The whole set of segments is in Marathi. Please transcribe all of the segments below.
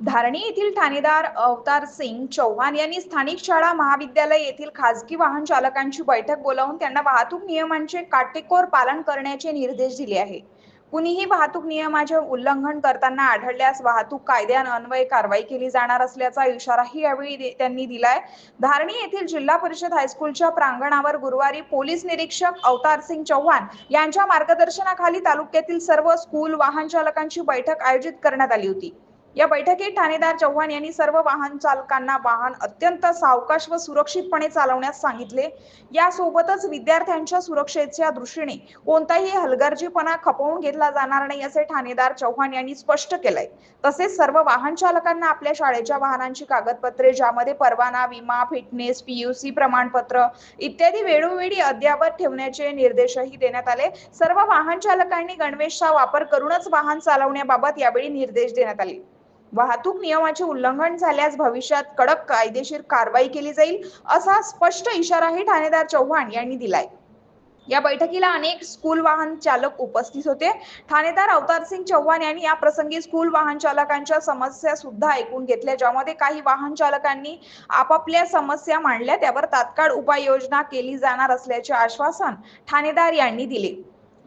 धारणी येथील ठाणेदार अवतार सिंग चौहान यांनी स्थानिक शाळा महाविद्यालय येथील खासगी वाहन चालकांची बैठक बोलावून त्यांना वाहतूक नियमांचे काटेकोर पालन करण्याचे निर्देश दिले आहे. कुणीही वाहतूक नियमाचे उल्लंघन करताना आढळल्यास वाहतूक कायद्यान्वये कारवाई केली जाणार असल्याचा इशाराही यावेळी त्यांनी दिलाय. धारणी येथील जिल्हा परिषद हायस्कूलच्या प्रांगणावर गुरुवारी पोलीस निरीक्षक अवतार सिंग चौहान यांच्या मार्गदर्शनाखाली तालुक्यातील सर्व स्कूल वाहन चालकांची बैठक आयोजित करण्यात आली होती. या बैठकीत ठाणेदार चव्हाण यांनी सर्व वाहन चालकांना वाहन अत्यंत सावकाश व सुरक्षितपणे चालवण्यास सांगितले. यासोबतच विद्यार्थ्यांच्या सुरक्षेच्या दृष्टीने कोणताही हलगर्जीपणा खपवून घेतला जाणार नाही असे ठाणेदार चव्हाण यांनी स्पष्ट केलंय. तसेच सर्व वाहन चालकांना आपल्या शाळेच्या वाहनांची कागदपत्रे ज्यामध्ये परवाना विमा फिटनेस पीयूसी प्रमाणपत्र इत्यादी वेळोवेळी अद्यावत ठेवण्याचे निर्देशही देण्यात आले. सर्व वाहन चालकांनी गणवेशचा वापर करूनच वाहन चालवण्याबाबत यावेळी निर्देश देण्यात आले. वाहतूक नियमाचे उल्लंघन झाल्यास भविष्यात कडक कायदेशीर कारवाई केली जाईल असा स्पष्ट इशाराही ठाणेदार चव्हाण यांनी दिलाय. या बैठकीला अनेक स्कूल वाहन चालक उपस्थित होते. ठाणेदार अवतार सिंग चव्हाण यांनी या प्रसंगी स्कूल वाहन चालकांच्या समस्या सुद्धा ऐकून घेतल्या. ज्यामध्ये काही वाहन चालकांनी आपापल्या समस्या मांडल्या त्यावर तात्काळ उपाययोजना केली जाणार असल्याचे आश्वासन ठाणेदार यांनी दिले.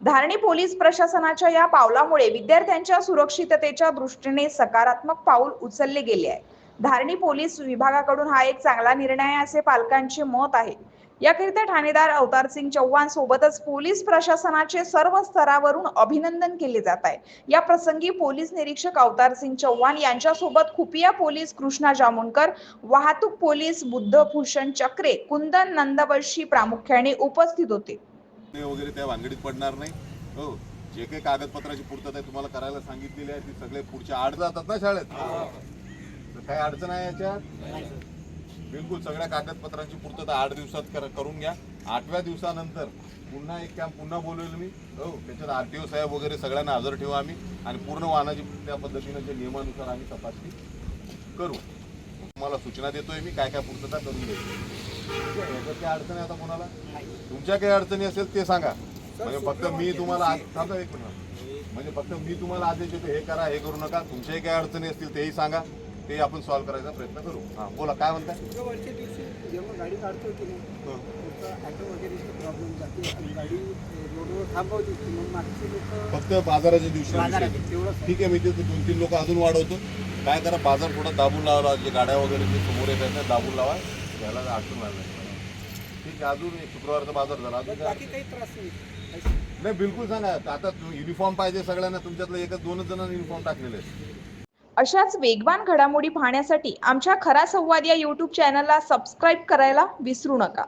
धारणी पोलीस प्रशासनाच्या या पावलामुळे विद्यार्थ्यांच्या सुरक्षिततेच्या दृष्टीने सकारात्मक पाऊल उचलले गेले आहे. धारणी पोलीस विभागाकडून हा एक चांगला निर्णय आहे असे पालकांचे मत आहे. याकरिता ठाणेदार अवतार सिंग चव्हाण सोबतच पोलीस प्रशासनाचे सर्व स्तरावरून अभिनंदन केले जात आहे. या प्रसंगी पोलीस निरीक्षक अवतार सिंग चव्हाण यांच्यासोबत खुपिया पोलीस कृष्णा जामुनकर वाहतूक पोलीस बुद्धभूषण चक्रे कुंदन नंदवंशी प्रामुख्याने उपस्थित होते. वगैरे त्या भानगडीत पडणार नाही. हो जे काही कागदपत्राची पूर्तता आहे तुम्हाला करायला सांगितलेली आहे ती सगळे पुढच्या आठ जातात ना शाळेत. तर काही अडचण आहे याच्यात? बिलकुल सगळ्या कागदपत्रांची पूर्तता आठ दिवसात कर- करून घ्या. आठव्या दिवसानंतर पुन्हा एक कॅम्प पुन्हा बोलवेल मी. हो त्याच्यात आरटीओ साहेब वगैरे सगळ्यांना हजर ठेवू आम्ही. आणि पूर्ण वाहनाची त्या पद्धतीनं जे नियमानुसार आम्ही तपासणी करू. तुम्हाला सूचना देतोय मी काय काय पूर्तता करून देतो याच्यात काय अडचण आता कोणाला? तुमच्या काही अडचणी असेल ते सांगा. म्हणजे फक्त मी तुम्हाला आज- थांबा एक मिनिट. म्हणजे फक्त मी तुम्हाला आदेश देतो हे करा हे करू नका. तुमच्याही काही अडचणी असतील तेही सांगा. ते आपण सॉल्व्ह करायचा प्रयत्न करू. हा बोला काय म्हणताय? जेव्हा वरच्या दिवशी जेव्हा गाडी काढतो की नाही. त्याचा ॲटो वगैरेची प्रॉब्लेम जाते आणि गाडी रोडवर थांबवते की मग मागचे लोक फक्त बाजाराच्या दिवशी बाजारात विषय. तेवढं ठीक आहे मी ते दोन तीन लोक अजून वाढवतो. काय करा बाजार थोडा दाबून लावला जे गाड्या वगैरे जे समोर येत आहेत ना दाबून लावा. त्याला अडचण नाही. ठीक आहे अजून शुक्रवारचा बाजार झाला. अजून बाकी काही त्रास नाही. नाही बिलकुल सांगा. आता युनिफॉर्म पाहिजे सगळ्यांना तुमच्यातलं एकच दोनच जणांना युनिफॉर्म टाकलेले अशाच वेगवान घडामोडी पाहण्यासाठी आमच्या खरा संवाद या यूट्यूब चॅनलला सबस्क्राईब करायला विसरू नका.